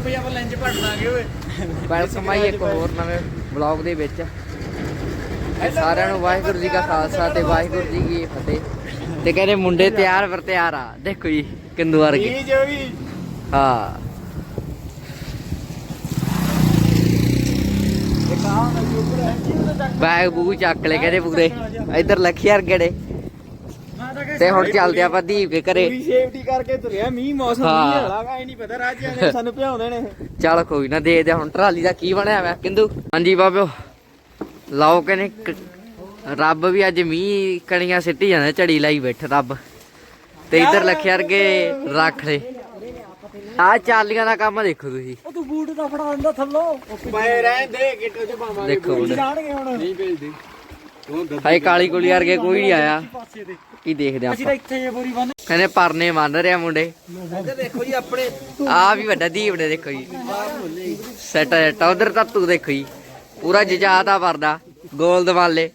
ਬਈ ਆਪਾਂ ਲੰਚ ਭੜ ਲਾਂਗੇ ਓਏ। ਵੈਲਕਮ ਆਈ ਇੱਕ ਹੋਰ ਨਵੇਂ ਵਲੌਗ ਦੇ ਵਿੱਚ। ਤੇ ਸਾਰਿਆਂ ਨੂੰ ਵਾਹਿਗੁਰੂ ਜੀ ਕਾ ਖਾਲਸਾ ਤੇ ਵਾਹਿਗੁਰੂ ਜੀ ਕੀ ਫਤਿਹ। ਤੇ ਕਹਿੰਦੇ ਮੁੰਡੇ ਤਿਆਰ ਵਰ ਤਿਆਰ ਆ। ਦੇਖੋ ਜੀ ਕਿੰਦੂ ਵਰਗੇ। ਇਹ ਜੋ ਵੀ। ਹਾਂ। ਬੈਗ ਬੂਗ ਚੱਕ ਲੈ ਕਹਿੰਦੇ ਪੂਰੇ। ਇੱਧਰ ਲੱਖੀ ਗੜੇ ਮੈਂ ਤਾਂ ਹੁਣ ਚੱਲਦੇ ਆਪਾਂ ਦੀਪ ਕੇ ਘਰੇ। ਪੂਰੀ ਸੇਫਟੀ ਕਰਕੇ ਤੁਰਿਆ ਮੀਂਹ ਮੌਸਮ। ਨਹੀਂ ਹੈਗਾ ਐ ਨਹੀਂ ਪਤਾ ਰਾਜਿਆਂ ਨੇ ਸਾਨੂੰ ਭਿਆਉਂਦੇ ਨੇ। ਚੱਲ ਕੋਈ ਨਾ ਦੇ ਦੇ ਹੁਣ ਟਰਾਲੀ ਦਾ ਕੀ ਬਣਿਆ ਵਾ? ਕਿੰਦੂ? ਹਾਂਜੀ ਬਾਬਿਓ ਲਾਓ ਕਹਿੰਦੇ ਕ- ਰੱਬ ਵੀ ਅੱਜ ਮੀਂਹ ਕਣੀਆਂ ਸਿੱਟੀ ਜਾਂਦਾ ਝੜੀ ਲਾਈ ਬੈਠ ਰੱਬ। ਤੇ ਇੱਧਰ ਲੱਖੇ ਵਰਗੇ ਰੱਖ ਲੈ। ਆ ਚਾਲੀਆਂ ਦਾ ਕੰਮ ਦੇਖੋ ਤੁਸੀਂ। ਉਹ ਤੂੰ ਬੂਟ ਦਾ ਫੜਾ ਦਿੰਦਾ ਥੱਲੋਂ। ਪਏ ਰਹਿਣ ਦੇ ਚ ਪਾਵਾਂਗੇ ਦੇਖੋ। ਜਾਣਗੇ ਹੁਣ। ਨਹੀਂ ਭੇਜਦੇ ਹਾਏ ਕਾਲੀ ਕੁਲੀ ਵਰਗੇ ਕੋਈ ਨਹੀਂ ਆਇਆ। ਪਾਸੇ ਤੇ ਕੀ ਦੇਖਦੇ ਅਸੀਂ ਤਾਂ ਆਪਾਂ ਇੱਥੇ ਜੇ ਬੋਰੀ ਬੰਨ ਕਹਿੰਦੇ ਪਰਨੇ ਮੰਨ ਰਿਹਾ ਮੁੰਡੇ। ਇੱਧਰ ਦੇਖੋ ਜੀ ਆਪਣੇ ਆ ਵੀ ਵੱਡਾ ਦੀਪ ਨੇ ਦੇਖੋ ਜੀ। ਸੈਟ ਸੈਟ ਉਧਰ ਤਾਂ ਤੂੰ ਦੇਖੋ ਜੀ। ਪੂਰਾ ਜਜਾਦਾ ਪਰਦਾ ਗੋਲ ਦਵਾਲੇ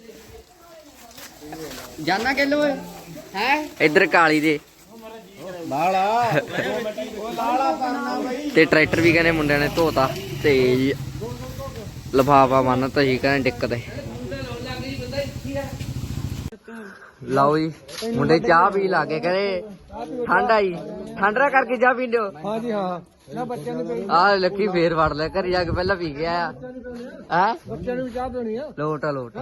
ਜਾਨਾ ਕਿਲੋ ਹੈ? ਇੱਧਰ ਕਾਲੀ ਦੇ। ਲਾਲਾ। ਉਹ ਲਾਲਾ ਕਰਨਾ ਬਈ ਤੇ ਟਰੈਕਟਰ ਵੀ ਕਹਿੰਦੇ ਮੁੰਡਿਆਂ ਨੇ ਧੋਤਾ ਤੇ ਲਫਾਫਾ ਬੰਨਤਾ ਸੀ ਕਹਿੰਦੇ ਦਿੱਕਤ ਹੈ। ਲਓ ਜੀ ਮੁੰਡੇ ਚਾਹ ਪੀ ਲਾਗੇ ਕਹਿੰਦੇ ਠੰਡ ਆਈ। ਠੰਡਾ ਕਰਕੇ ਚਾਹ ਪੀਂਦੇ ਹੋ? ਹਾਂ ਜੀ ਹਾਂ। ਨਾ ਬੱਚਿਆਂ ਨੂੰ ਪਈ ਆਹ ਲੱਕੀ ਫੇਰ ਵੜ ਲੈ ਘਰ ਜਾ ਕੇ ਪਹਿਲਾਂ ਪੀ ਗਿਆ ਆ। ਹੈ? ਬੱਚਿਆਂ ਨੂੰ ਚਾਹ ਦੇਣੀ ਆ। ਲੋਟ ਆ ਲੋਟ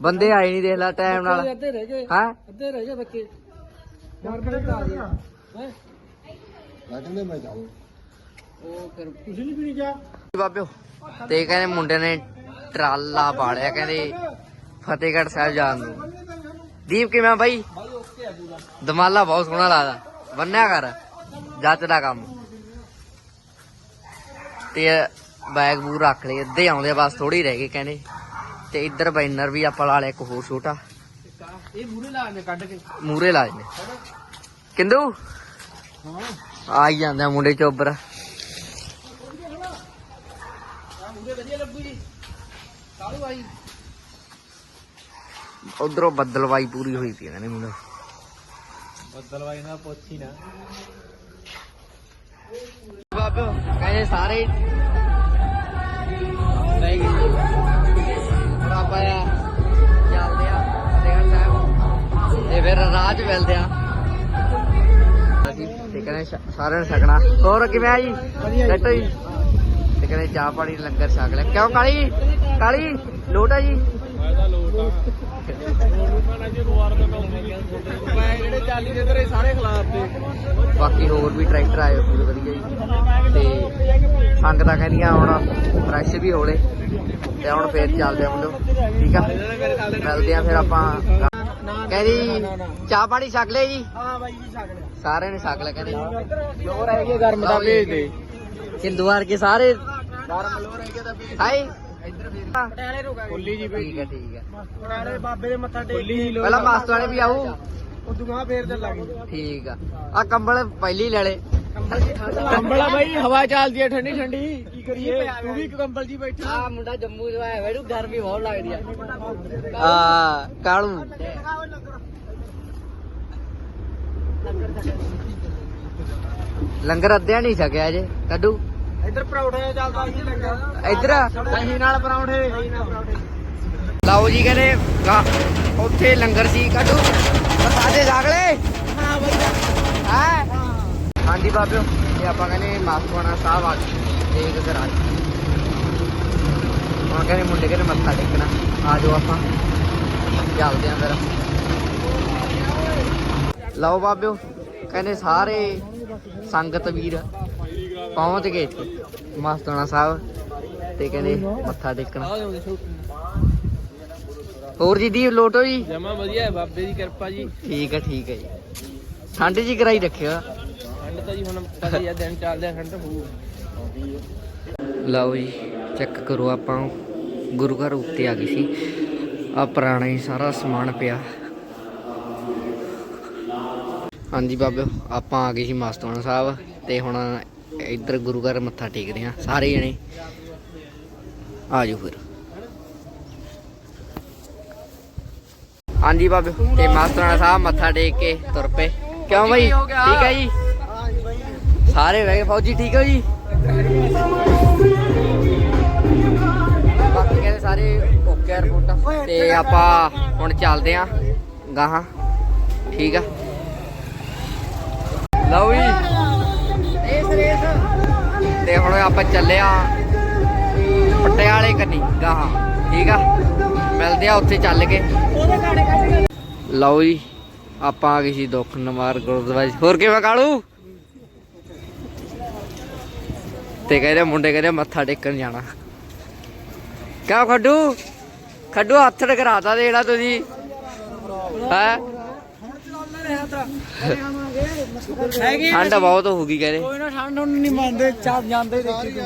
ਬੰਦੇ ਆਏ ਨਹੀਂ ਦੇਖ ਲੈ ਟਾਈਮ ਨਾਲ। ਅੱਧੇ ਰਹਿ ਗਏ। ਹੈ? ਅੱਧੇ ਰਹਿ ਗਏ ਬੱਚੇ। ਚਾਰ ਵਜੇ ਆ ਗਏ। ਹੈ? ਬੈਠਣੇ ਮੈਂ ਜਾਉਂ ਉਹ ਕਰ ਤੁਸੀਂ ਨਹੀਂ ਪੀਣੀ ਚਾਹ? ਬਾਬਿਓ ਤੇ ਕਹਿੰਦੇ ਮੁੰਡੇ ਨੇ ਟਰਾਲਾ ਪਾੜਿਆ ਕਹਿੰਦੇ ਫਤਿਹਗੜ੍ਹ ਸਾਹਿਬ ਜਾਣ ਨੂੰ। ਦੀਪ ਕਿਵੇਂ ਆ ਬਾਈ? ਦਮਾਲਾ ਬਹੁਤ ਸੋਹਣਾ ਲੱਗਦਾ। ਬੰਨਿਆ ਕਰ। ਜੱਟ ਦਾ ਕੰਮ। ਤੇ ਬੈਗ ਬੂ ਰੱਖ ਲਏ। ਅੱਧੇ ਆਉਂਦੇ ਬਸ ਥੋੜੀ ਰਹਿ ਗਏ ਕਹਿੰਦੇ। ਤੇ ਇੱਧਰ ਬੈਨਰ ਵੀ ਆਪਾਂ ਲਾ ਲਿਆ ਇੱਕ ਹੋਰ ਛੋਟਾ। ਇਹ ਮੂਰੇ ਲਾ ਨੇ ਕੱਢ ਕੇ। ਮੂਰੇ ਲਾ ਨੇ ਕਿੰਦੂ? ਹਾਂ। ਆ ਹੀ ਜਾਂਦੇ ਮੁੰਡੇ ਚੋਬਰ ਮੂਰੇ ਵਧੀਆ ਲੱਗੂ ਜੀ ਕਾਲੂ ਆਈ? ਉਧਰੋਂ ਬੱਦਲਵਾਈ ਪੂਰੀ ਹੋਈ ਪਈ ਕਹਿੰਦੇ ਮੈਨੂੰ ਬੱਦਲ ਵਾਈ ਨਾ ਪੁੱਛੀ ਨਾ। ਕਹਿੰਦੇ ਸਾਰੇ ਨਹੀਂ। ਗਏ ਹੁਣ ਆਪਾਂ ਆ ਚੱਲਦੇ ਆ ਫਤਿਹਗੜ੍ਹ ਸਾਹਿਬ ਤੇ ਫਿਰ 'ਚ ਮਿਲਦੇ ਆ। ਅਸੀਂ ਤੇ ਕਹਿੰਦੇ ਸ਼- ਸਾਰਿਆਂ ਨੇ ਛਕਣਾ। ਹੋਰ ਕਿਵੇਂ ਆ ਜੀ? ਡੱਟੋ ਜੀ। ਤੇ ਕਹਿੰਦੇ ਚਾਹ ਪਾਣੀ ਲੰਗਰ ਛਕ ਲਿਆ। ਕਿਉਂ ਕਾਲੀ? ਕਾਲੀ? ਲੋਟ ਆ ਜੀ? ਫਾਇਦਾ ਲੋਟ ਆ। ਲੋਟਾਂ ਨਾਲ ਜੇ ਦੁਆਰ ਦਾ ਕੰਮ ਮੈਂ ਜਿਹੜੇ ਚਾਲੀ ਦੇ ਤੇਰੇ ਸਾਰੇ ਖਿਲਾਫ ਤੇ ਬਾਕੀ ਹੋਰ ਵੀ ਟਰੈਕਟਰ ਆਏ ਪੂਰੇ ਵਧੀਆ ਜੀ। ਤੇ ਸੰਗਤਾਂ ਕਹਿੰਦੀਆਂ ਹੁਣ ਫਰੈਸ਼ ਵੀ ਹੋਲੇ ਤੇ ਹੁਣ ਫੇਰ ਚੱਲਦੇ ਆ ਮੁੰਡੋ ਠੀਕ ਆ? ਮਿਲਦੇ ਆ ਫਿਰ ਆਪਾਂ। ਕਹਿੰਦੀ ਚਾਹ ਪਾਣੀ ਛਕ ਲਿਆ ਜੀ? ਹਾਂ ਬਾਈ ਜੀ ਛਕ ਲਿਆ ਸਾਰਿਆਂ ਨੇ ਛਕ ਲਿਆ ਕਹਿੰਦੇ। ਲੋਰ ਰਹਿ ਗਏ ਗਰਮ ਦਾ ਭੇਜ ਦੇ ਹਿੰਦੂ ਵਰ ਕੇ ਸਾਰੇ। ਗਰਮ ਲੋਰ ਗਿਆ ਤਾਂ ਭੇਜ ਹਾਈ ਪਟਿਆਲੇ ਰੁਕਾ ਖੁੱਲੀ ਜੀ ਠੀਕ ਹੈ ਠੀਕ ਹੈ। ਪਟਿਆਲੇ ਬਾਬੇ ਦੇ ਮੱਥਾ ਟੇਕ ਖੁੱਲੀ ਪਹਿਲਾਂ ਮਾਸਟ ਵਾਲੇ ਵੀ ਆਊ। ਉਹ ਦੁਕਾਨ ਫੇਰ ਚੱਲਾਂਗੇ ਠੀਕ ਆ। ਆ ਕੰਬਲ ਪਹਿਲੀ ਲੈ ਲੈ ਕੰਬਲ ਆ ਬਾਈ ਹਵਾ ਚੱਲਦੀ ਹੈ ਠੰਡੀ ਠੰਡੀ। ਕੀ ਕਰੀਏ? ਤੂੰ ਵੀ ਕੰਬਲ ਜੀ ਬੈਠਾ। ਆ ਮੁੰਡਾ ਜੰਮੂ ਤੋਂ ਆਇਆ ਵੈਰੂ ਗਰਮੀ ਬਹੁਤ ਲੱਗਦੀ ਆ। ਆ ਕਾਲੂ। ਲੰਗਰ ਅੱਧਿਆ ਨਹੀਂ ਛਕਿਆ ਜੇ ਕੱਢੂ। ਇੱਧਰ ਪਰੌਠੇ ਚੱਲਦਾ ਕੀ ਲੱਗਾ ਇੱਧਰ ਦਹੀਂ ਨਾਲ ਪਰੌਠੇ ਦਹੀਂ ਨਾਲ ਪਰੌਠੇ। ਲਓ ਜੀ ਕਹਿੰਦੇ ਗਾ- ਉੱਥੇ ਲੰਗਰ ਸੀ ਕੱਢੂ। ਬਸਾਦੇ ਜਾਗਲੇ ਹਾਂ ਬਾਈ ਹੈ? ਹਾਂਜੀ ਬਾਬਿਓ ਤੇ ਆਪਾਂ ਕਹਿੰਦੇ ਮਾਸਵਾਨਾ ਸਾਹਿਬ ਆ ਗਏ। ਆ ਗਏ ਹੁਣ ਕਹਿੰਦੇ ਮੁੰਡੇ ਕਹਿੰਦੇ ਮੱਥਾ ਟੇਕਣਾ। ਆ ਜਾਓ ਆਪਾਂ। ਚੱਲਦੇ ਆਂ ਫਿਰ। ਲਓ ਬਾਬਿਓ ਕਹਿੰਦੇ ਸਾਰੇ ਸੰਗਤ ਵੀਰ ਪਹੁੰਚ ਗਏ ਇੱਥੇ ਮਾਸਤਾਨਾ ਸਾਹਿਬ ਤੇ ਕਹਿੰਦੇ ਮੱਥਾ ਟੇਕਣਾ। ਹੋਰ ਜੀ ਦੀ ਲੋਟੋ ਜੀ? ਜਮਾ ਵਧੀਆ ਹੈ ਬਾਬੇ ਦੀ ਕਿਰਪਾ ਜੀ। ਠੀਕ ਹੈ ਠੀਕ ਹੈ ਜੀ। ਠੰਡ ਜੀ ਕਰਾਈ ਰੱਖਿਓ। ਠੰਡ ਤਾਂ ਜੀ ਹੁਣ ਪਤਾ ਹੀ ਆ ਦਿਨ ਚੱਲਦੇ ਆ ਠੰਡ ਹੋਊ। ਲਓ ਜੀ ਚੈੱਕ ਕਰੋ ਆਪਾਂ। ਗੁਰੂ ਘਰ ਉੱਤੇ ਆ ਗਈ ਸੀ। ਆ ਪੁਰਾਣਾ ਹੀ ਸਾਰਾ ਸਮਾਨ ਪਿਆ। ਹਾਂਜੀ ਬਾਬਿਓ ਆਪਾਂ ਆ ਗਏ ਸੀ ਮਸਤਾਨਾ ਸਾਹਿਬ ਤੇ ਹੁਣ ਇੱਧਰ ਗੁਰੂ ਘਰ ਮੱਥਾ ਟੇਕਦੇ ਆ ਸਾਰੇ ਜਣੇ। ਆਜੋ ਫਿਰ। ਹਾਂਜੀ ਬਾਬੇ ਤੇ ਮਾਸਟਰਾਣਾ ਸਾਹਿਬ ਮੱਥਾ ਟੇਕ ਕੇ ਤੁਰ ਪਏ। ਕਿਉਂ ਬਾਈ? ਠੀਕ ਹੈ ਜੀ? ਸਾਰੇ ਬਹਿ ਫੌਜੀ ਠੀਕ ਹੋ ਜੀ? ਤੇ ਆਪਾਂ ਹੁਣ ਚੱਲਦੇ ਆ ਗਾਹਾਂ। ਠੀਕ ਆ। ਲਓ ਜੀ। ਤੇ ਹੁਣ ਆਪਾਂ ਚੱਲੇ ਪਟਿਆਲੇ ਕੰਨੀ ਗਾਹਾਂ, ਠੀਕ ਆ? ਮਿਲਦੇ ਆ ਉੱਥੇ ਚੱਲ ਕੇ। ਲਓ ਜੀ, ਆਪਾਂ ਆ ਗਏ ਸੀ ਦੁੱਖ ਨਵਾਰ ਗੁਰਦੁਆਰੇ ਹੋਰ ਕਿਵੇਂ ਕਾਲੂ? ਤੇ ਕਹਿੰਦੇ ਮੁੰਡੇ ਕਹਿੰਦੇ ਮੱਥਾ ਟੇਕਣ ਜਾਣਾ। ਕਿਆ ਖੱਡੂ? ਖੱਡੂ ਹੱਥ ਟਕਰਾਤਾ ਦੇ ਜਿਹੜਾ ਤੁਸੀਂ, ਹੈ? ਠੰਡ ਬਹੁਤ ਹੋ ਗਈ ਕਹਿੰਦੇ। ਕੋਈ ਨਾ ਠੰਡ ਨੂੰ ਨਹੀਂ ਮੰਨਦੇ ਚਾਹ ਜਾਂਦੇ ਦੇਖੀ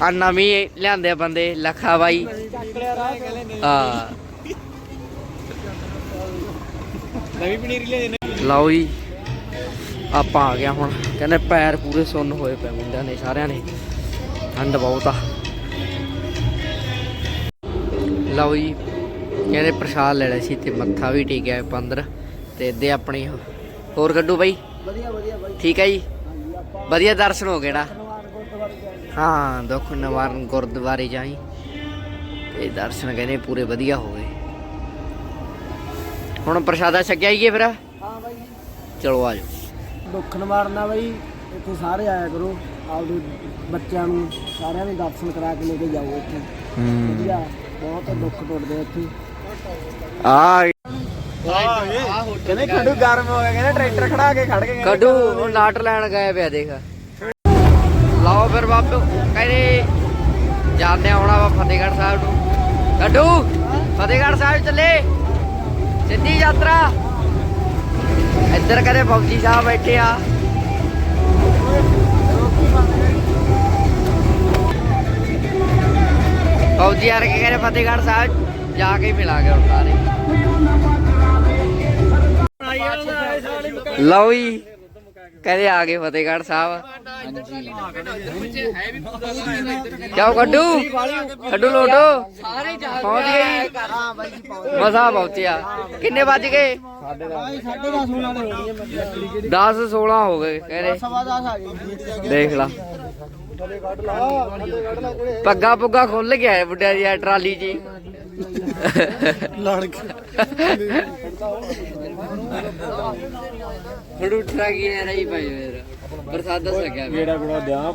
ਆ ਨਵੀਂ ਲਿਆਂਦੇ ਆ ਬੰਦੇ ਲੱਖਾ ਬਾਈ। ਆ ਨਵੀਂ ਪਨੀਰ ਲੈ ਲਓ ਜੀ ਆਪਾਂ ਆ ਗਿਆ ਹੁਣ। ਕਹਿੰਦੇ ਪੈਰ ਪੂਰੇ ਸੁੰਨ ਹੋਏ ਪਏ ਮੁੰਡਿਆਂ ਨੇ ਸਾਰਿਆਂ ਨੇ ਠੰਡ ਬਹੁਤ ਆ। ਲਓ ਜੀ ਕਹਿੰਦੇ ਪ੍ਰਸ਼ਾਦ ਲੈ ਲਿਆ ਸੀ ਤੇ ਮੱਥਾ ਵੀ ਟੇਕਿਆ ਆਪਾਂ ਅੰਦਰ ਤੇ ਇੱਦੇ ਆਪਣੀ ਹੋਰ ਕੱਢੂ ਬਾਈ? ਵਧੀਆ ਵਧੀਆ ਬਾਈ। ਠੀਕ ਹੈ ਜੀ? ਵਧੀਆ ਦਰਸ਼ਨ ਹੋ ਗਏ ਨਾ? ਹਾਂ ਦੁੱਖ ਨਿਵਾਰਨ ਗੁਰਦੁਆਰੇ ਜਾਈ। ਤੇ ਦਰਸ਼ਨ ਕਹਿੰਦੇ ਪੂਰੇ ਵਧੀਆ ਹੋ ਗਏ। ਹੁਣ ਪ੍ਰਸ਼ਾਦਾ ਛਕਿਆ ਹੀਏ ਫਿਰ? ਹਾਂ ਬਾਈ ਚਲੋ ਆਜੋ ਦੁੱਖ ਨਿਵਾਰਨਾ ਬਾਈ ਇੱਥੇ ਸਾਰੇ ਆਇਆ ਕਰੋ। ਆਪਦੇ ਬੱਚਿਆਂ ਨੂੰ ਸਾਰਿਆਂ ਦੇ ਦਰਸ਼ਨ ਕਰਾ ਕੇ ਲੈ ਕੇ ਜਾਓ ਇੱਥੇ। ਵਧੀਆ ਬਹੁਤ ਦੁੱਖ ਟੁੱਟਦੇ ਇੱਥੇ। ਆ ਕਹਿੰਦੇ ਖੰਡੂ ਗਰਮ ਹੋ ਗਿਆ ਕਹਿੰਦੇ ਟਰੈਕਟਰ ਖੜਾ ਕੇ ਖੜ ਕੇ ਕੱਢੂ ਉਹ ਨਾਟ ਲੈਣ ਗਏ ਪਿਆ ਦੇਖ। ਲਾਓ ਫਿਰ ਬਾਬੂ ਕਹਿੰਦੇ ਜਾਂਦੇ ਆਉਣਾ ਵਾ ਫਤਿਹਗੜ੍ਹ ਸਾਹਿਬ ਨੂੰ। ਕੱਢੂ ਫਤਿਹਗੜ੍ਹ ਸਾਹਿਬ ਚੱਲੇ। ਸਿੱਧੀ ਯਾਤਰਾ। ਇੱਧਰ ਕਹਿੰਦੇ ਫੌਜੀ ਸਾਹਿਬ ਬੈਠੇ ਆ। ਫੌਜੀ ਆ ਕੇ ਕਹਿੰਦੇ ਫਤਿਹਗੜ੍ਹ ਸਾਹਿਬ? ਜਾ ਕੇ ਹੀ ਮਿਲਾਂਗੇ ਹੁਣ ਸਾਰੇ। ਲਓ ਜੀ, ਕਹਿੰਦੇ ਆ ਗਏ ਫਤਿਹਗੜ੍ਹ ਸਾਹਿਬ। ਕਿਉਂ ਕੱਡੂ ਕੱਢੂ? ਲੋਟੋ? ਪਹੁੰਚ ਗਏ ਮਸਾ ਪਹੁੰਚਿਆ। ਕਿੰਨੇ ਵੱਜ ਗਏ? ਬਾਈ 10:30 10 16 ਹੋ ਗਏ, ਕਹਿੰਦੇ। ਦੇਖ ਲਾ। ਪੱਗਾ ਪੁੱਗਾ ਖੁੱਲ ਗਿਆ ਬੁੱਢਾ ਬੁੱਢਿਆ ਦੀ ਟਰਾਲੀ ਜੀ ਲੜ ਫੜੂ ਟਰਾ ਕੀ ਹੈ ਰਹੀ ਭਾਈ ਮੇਰਾ ਪ੍ਰਸਾਦ ਦੱਸ ਗਿਆ। ਗੇੜਾ ਗੁੜਾ ਦਿਆਂ।